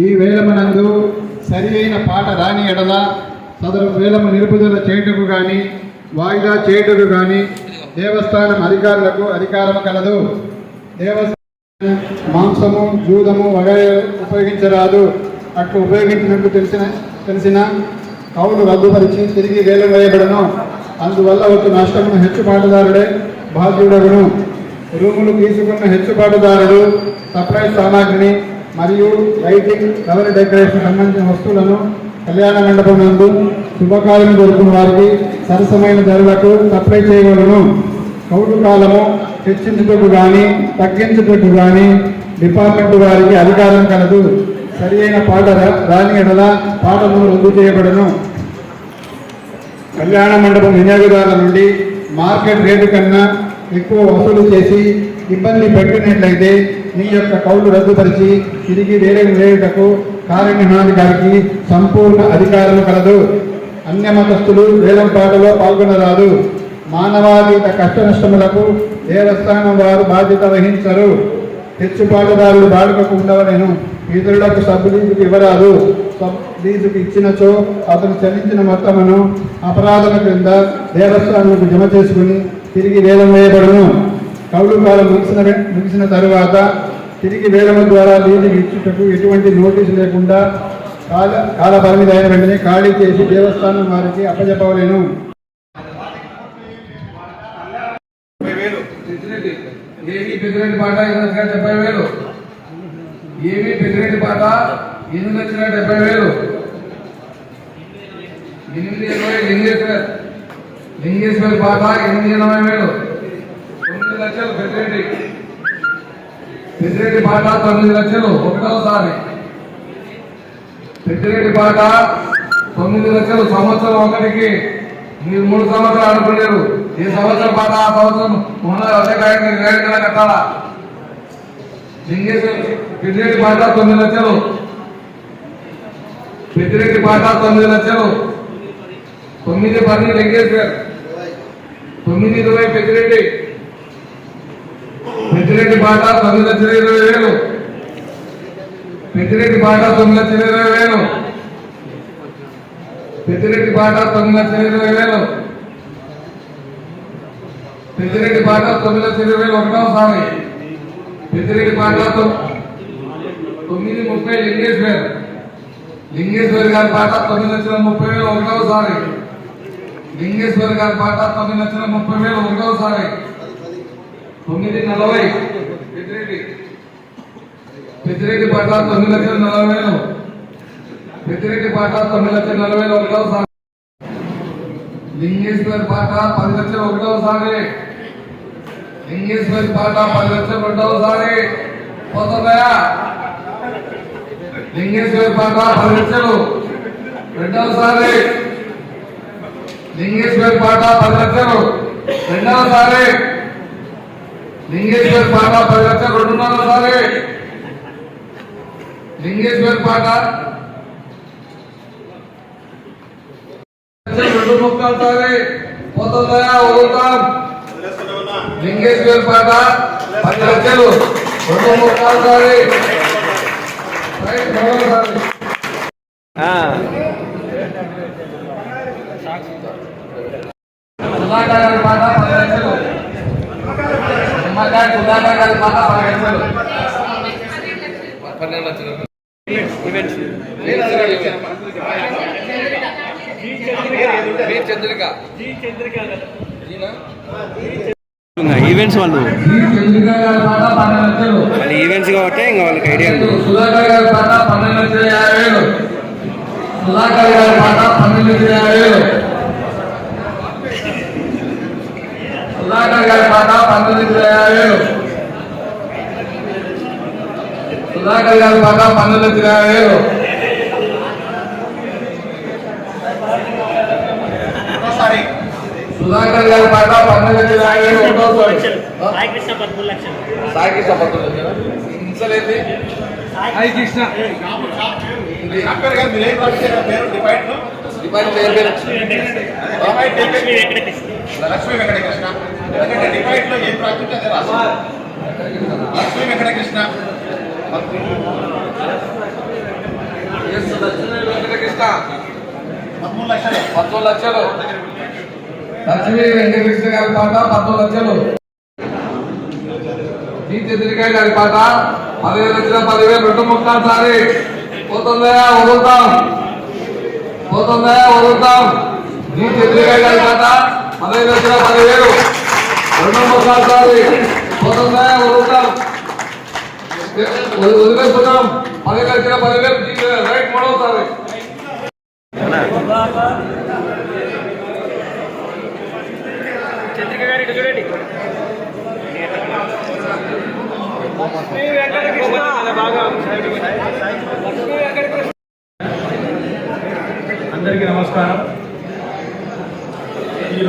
ఈ వేలమనందు సరి అయిన పాట రాని ఎడల సదరు వేలము నిలుపుదల చేయుటకు గాని వాయిదా చేయుటకు గాని దేవస్థానం అధికారులకు అధికారం కలదు. దేవస్థానం మాంసము జూదము వగైరా ఉపయోగించరాదు. అట్లు ఉపయోగించినట్టు తెలిసిన తెలిసిన కౌలు రద్దుపరిచి తిరిగి వేలం వేయబడను. అందువల్ల వచ్చి నష్టమును హెచ్చుపాటుదారుడే బాధ్యుడగును. రూములు తీసుకున్న హెచ్చుపాటుదారుడు సప్లై సామాగ్రిని మరియు లైటింగ్ కలర్ డెకరేషన్ సంబంధించిన వస్తువులను కళ్యాణ మండపం నందు శుభకార్యం కోరుకున్న వారికి సరసమైన ధరలకు సప్లై చేయగలను కౌలు కాలము హెచ్చించుటకు కానీ తగ్గించుటకు కానీ డిపార్ట్మెంట్ వారికి అధికారం కలదు. సరి అయిన పాట రాని ఎడల పాటను రద్దు చేయబడను. కళ్యాణ మండపం వినియోగదారుల నుండి మార్కెట్ రేటు కన్నా ఎక్కువ వసూలు చేసి ఇబ్బంది పెట్టినట్లయితే నీ యొక్క కౌలు రద్దుపరిచి తిరిగి వేరే వేయుటకు కార్యనిర్వహణాధికారికి సంపూర్ణ అధికారం కలదు. అన్యమతస్థులు వేలం పాటలో పాల్గొనరాదు. మానవాతీత కష్ట నష్టములకు దేవస్థానం వారు బాధ్యత వహించరు. తెచ్చుపాటుదారులు బాడుకకు ఉండవలేను. ఇతరులకు సబ్లీజుకు ఇవ్వరాదు. సబ్లీజుకు ఇచ్చినచో అతను చెల్లించిన మొత్తమును అపరాధం క్రింద దేవస్థానాలకు జమ చేసుకుని తిరిగి వేలం వేయబడును. కౌలు కాలం ముగిసిన ముగిసిన తరువాత తిరిగి వేలమ ద్వారా లీజుకు ఇచ్చుటకు ఎటువంటి నోటీసు లేకుండా కాల కాల పరిమితి అయిన వెంటనే ఖాళీ చేసి దేవస్థానం వారికి అప్పజెప్పవలేను. ఏమి పెద్దిరెడ్డి పాట ఎనిమిది లక్షల డెబ్బై వేలు. ఏమి పెద్దిరెడ్డి పాట ఎనిమిది లక్షల డెబ్బై వేలు. ఎనిమిది ఇరవై లింగేశ్వర్ లింగేశ్వర్ పాట ఎనిమిది ఎనభై వేలు. లక్షలు పెద్దిరెడ్డి పెద్దిరెడ్డి పాట తొమ్మిది లక్షలు ఒకటోసారి. పెద్దిరెడ్డి పాట తొమ్మిది లక్షలు సంవత్సరం ఒకటికి. మీరు మూడు సంవత్సరాలు అనుకున్నారు. ఈ సంవత్సరం పాట ఆ సంవత్సరం ఉన్న అదే కార్యక్రమం కట్టాలా? పెద్దిరెడ్డి పాట తొమ్మిది లక్షలు. పెద్దిరెడ్డి పాట తొమ్మిది లక్షలు. తొమ్మిది పది లింగేశ్వర్ తొమ్మిది ఇరవై పెద్దిరెడ్డి పెద్దిరెడ్డి బాట తొమ్మిది లక్షల ఇరవై వేలు. పెద్దిరెడ్డి బాట తొమ్మిది లక్షల ఇరవై వేలు. పెద్దిరెడ్డి బాట తొమ్మిది లక్షల ఇరవై వేలు. పెద్దిరెడ్డి బాట తొమ్మిది లక్షల ఇరవై వేలు ఒకటో సారి. పెద్దిరెడ్డి బాట తొమ్మిది ముప్పై లింగేశ్వర్. లింగేశ్వర్ గారి పాట తొమ్మిది లక్షల ముప్పై వేలు ఒకటవ సారి. లింగేశ్వర్ గారి పాట తొమ్మిది లక్షల ముప్పై వేలు ఒకటవ సారి. తొమ్మిది నలభై. పెద్దిరెడ్డి. పెద్దిరెడ్డి పాట తొమ్మిది లక్షల నలభై వేలు పెద్దిరెడ్డి పాట తొమ్మిది లక్షల నలభై వేలు ఒకటవ సాగు లింగేశ్వర్ పాట పది లక్షల ఒకటవ సాగు లింగేశ్వర్ పాట పది లక్షల రెండవ సాగు పోతుందా? లింగేశ్వర్ పాట పది లక్షలు రెండవసారి లింగేశ్వర్ పాట పది లక్షలు రెండవసారి లింగేశ్వర్ పాట పది లక్షలు రెండున్నర సారి లింగేశ్వర్ పాట రెండు ముక్కలు సారి పోతుందయా వదులుతాం లింగేశ్వర్ పాట పది లక్షలు రెండు ముక్కలు సారి రైట్, మూడవ సారి. సుధాకర్ గారి పాట పది లక్షలు సుధాకర్ గారి పన్నెండు లక్షలు చంద్రిక ఈవెంట్స్ వాళ్ళు. వాళ్ళు ఈవెంట్స్ కాబట్టి ఇంకా వాళ్ళకి ఐడియా ఉంది సుధాకర్ గారి పాట పన్నెండు లక్షల యాభై వేలు. సుధాకర్ గారి పాట పన్నెండు లక్షల యాభై వేలు. సుధాకర్ గారి పాట పన్నెండు లక్షల యాభై వేలు సుధాకర్ గారి పాట పన్నెండు లక్షల యాభై వేలు సుధాకర్ గారి పాట పన్నెండు లక్షల యాభై వేలు ఒకటోసారి సాయి కృష్ణ పదమూడు లక్షలు సాయి లక్ష్మీ వెంకటకృష్ణ. లక్ష్మీ వెంకటకృష్ణ. ఎందుకంటే డివైడ్లో ఏం ప్రాజెక్ట్ అదే రాస్తారు లక్ష్మీ వెంకటకృష్ణ. ఎస్ లక్ష్మీ వెంకటకృష్ణ. పదమూడు లక్షలు. పద్మూడు లక్షలు. లక్ష్మీ వెంకటకృష్ణ గారి పాట పద్మూడు లక్షలు. చంద్రికాయ గారి పాట. పదివేలు వచ్చిన పదివేలు రెండు ముక్కలు సారి. పోతుందా? వదులుతాం. పోతుందా వదులుతాం జీ చంద్రికాయ గారి పాట పదివేలు వచ్చిన పదివేలు రెండు ముక్కలు సారి పోతుందా వదులుతాం వదిలేస్తున్నాం పదివేలు వచ్చిన పదివేలు జీ- రైట్ మూడవసారి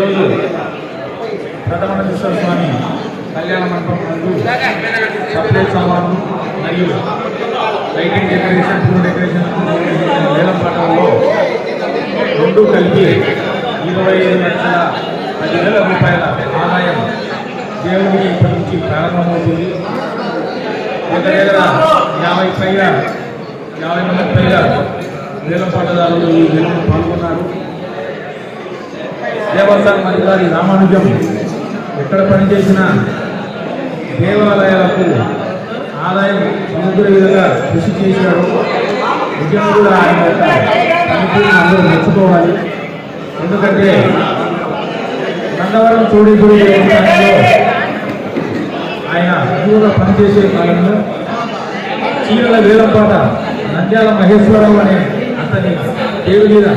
ఈరోజు ప్రథమ స్వామి కళ్యాణ మండపం ముందు సపరేట్ సామాన్లు మరియు లైటింగ్ డెకరేషన్ ఫుల్ డెకరేషన్ వేలం పట్టణంలో రెండు కలిపి ఇరవై ఐదు లక్షల పదివేల రూపాయల ఆదాయం దేవుడికి ఇప్పటి నుంచి ప్రారంభమవుతుంది. దగ్గర దగ్గర యాభై పైగా యాభై మంది పైగా వేలం పాటదారులు ఈ వేలంలో పాల్గొన్నారు. దేవస్థానం అధికారి రామానుజం ఎక్కడ పనిచేసిన దేవాలయాలకు ఆదాయం సముద్ర విధంగా కృషి చేశాడు. నిజం కూడా ఆయన యొక్క అందరూ మెచ్చుకోవాలి. ఎందుకంటే నందవరం చోడేశ్వరి దేవస్థానంలో ఆయన ఎక్కువగా పనిచేసే కాలంలో చీరల వేలంపాట నంద్యాల మహేశ్వరరావు అనే అతని దేవుడి మీద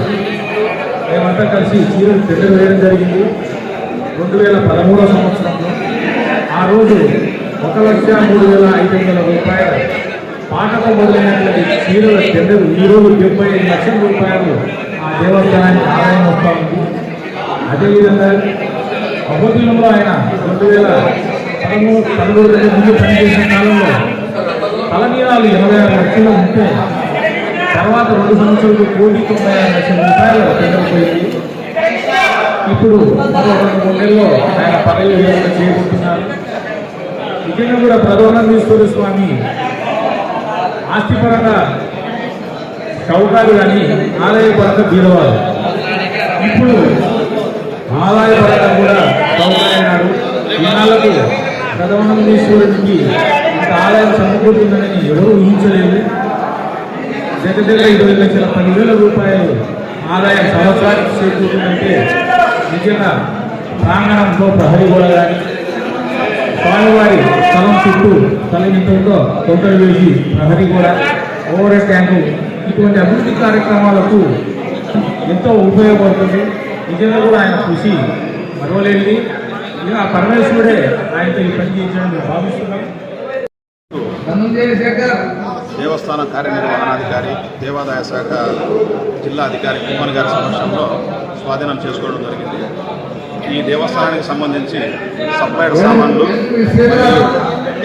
మేమంతా కలిసి చీరలు టెండర్ వేయడం జరిగింది. రెండు వేల పదమూడవ సంవత్సరంలో ఆ రోజు ఒక లక్ష మూడు వేల ఐదు వందల రూపాయల పాటకు మొదలైనటువంటి చీరల టెండర్ ఈరోజు డెబ్బై ఐదు లక్షల రూపాయలు ఆ దేవస్థానానికి ఆదాయం వస్తూ ఉంది. అదేవిధంగా అబోధిలో ఆయన రెండు వేల పదమూడు పదమూడు రెండు ముందు పనిచేసిన కాలంలో తలనీరాలు ఇరవై ఆరు లక్షలు ఉంటే తర్వాత రెండు సంవత్సరాలు కోటి తొంభై ఆరు లక్షల రూపాయలు పెరిగిపోయింది ఇప్పుడు మరో రెండు మూడు నెలల్లో ఆయన పదవి విరమణ చేసుకుంటున్నారు నిజంగా కూడా ప్రధానందీశ్వర స్వామి. ఆస్తిపరంగా చౌకాలు కానీ ఆలయ ఆదాయపరంగా బీదవారు ఇప్పుడు ఆలయ పరంగా కూడా చౌకారైనాడు ఇన్నాళ్ళకు ప్రధానందీశ్వరుడికి ఆలయం సమకూరుతుందని దగ్గర ఇరవై లక్షల పదివేల రూపాయలు ఆదాయం సంవత్సరానికి చేకూరుతుందంటే నిజంగా ప్రాంగణంలో ప్రహరీ గోడ కానీ స్వామివారి స్థలం చుట్టూ స్థలం ఎంత వేసి ప్రహరీ గోడ ఓవర్ ట్యాంకు ఇటువంటి అభివృద్ధి కార్యక్రమాలకు ఎంతో ఉపయోగపడుతుంది. నిజంగా కూడా ఆయన కృషి మరవలేనిది. ఇక పరమేశ్వరుడే ఆయనతో ఈ పని చేయించడం భావిస్తున్నాం. దేవస్థాన కార్యనిర్వహణాధికారి దేవాదాయ శాఖ జిల్లా అధికారి కుమ్మన్ గారి సమక్షంలో స్వాధీనం చేసుకోవడం జరిగింది. ఈ దేవస్థానానికి సంబంధించి సప్లైడ్ సామాన్లు మరియు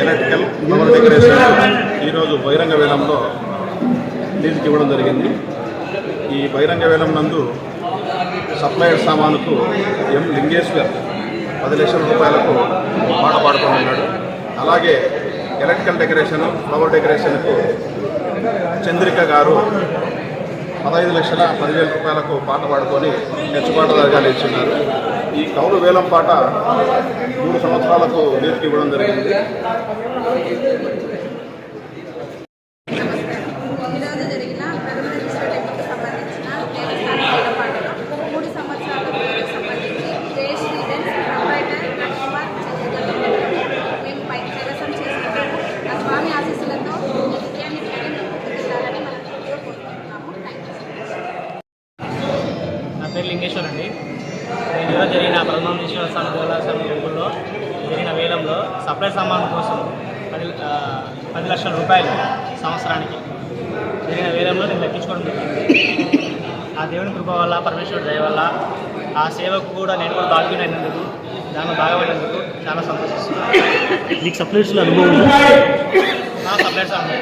ఎలక్ట్రికల్ పవర్ డెకరేషన్ ఈరోజు బహిరంగ వేలంలో లీజుకి ఇవ్వడం జరిగింది. ఈ బహిరంగ వేలం నందు సప్లైడ్ సామానుకు ఎం లింగేశ్వర్ పది లక్షల రూపాయలకు పాట పాడుతున్నాడు అలాగే ఎలక్ట్రికల్ డెకరేషన్ ఫ్లవర్ డెకరేషన్కు చంద్రిక గారు పదహైదు లక్షల పదివేల రూపాయలకు పాట పాడుకొని హెచ్చుపాటదారుగా నిలిచున్నారు ఈ కౌలు వేలం పాట మూడు సంవత్సరాలకు లీజుకి ఇవ్వడం జరిగింది. పేరు లింగేశ్వర్ అండి. నేను ఈరోజు జరిగిన బ్రహ్మేశ్వర స్వామి దేవస్థానం టెంపుల్లో జరిగిన వేలంలో సప్లై సామాన్ కోసం పది పది లక్షల రూపాయలు సంవత్సరానికి జరిగిన వేలంలో నేను లెక్కించుకోవడం జరిగింది. ఆ దేవుని కృప వల్ల పరమేశ్వరుడు దయ వల్ల ఆ సేవకు కూడా నేను కూడా భాగ్యునైనందుకు దానిలో భాగపడినందుకు చాలా సంతోషిస్తున్నాను. నీకు సప్లైట్స్లో అనుభవం ఉందా? నా సప్లై సామాన్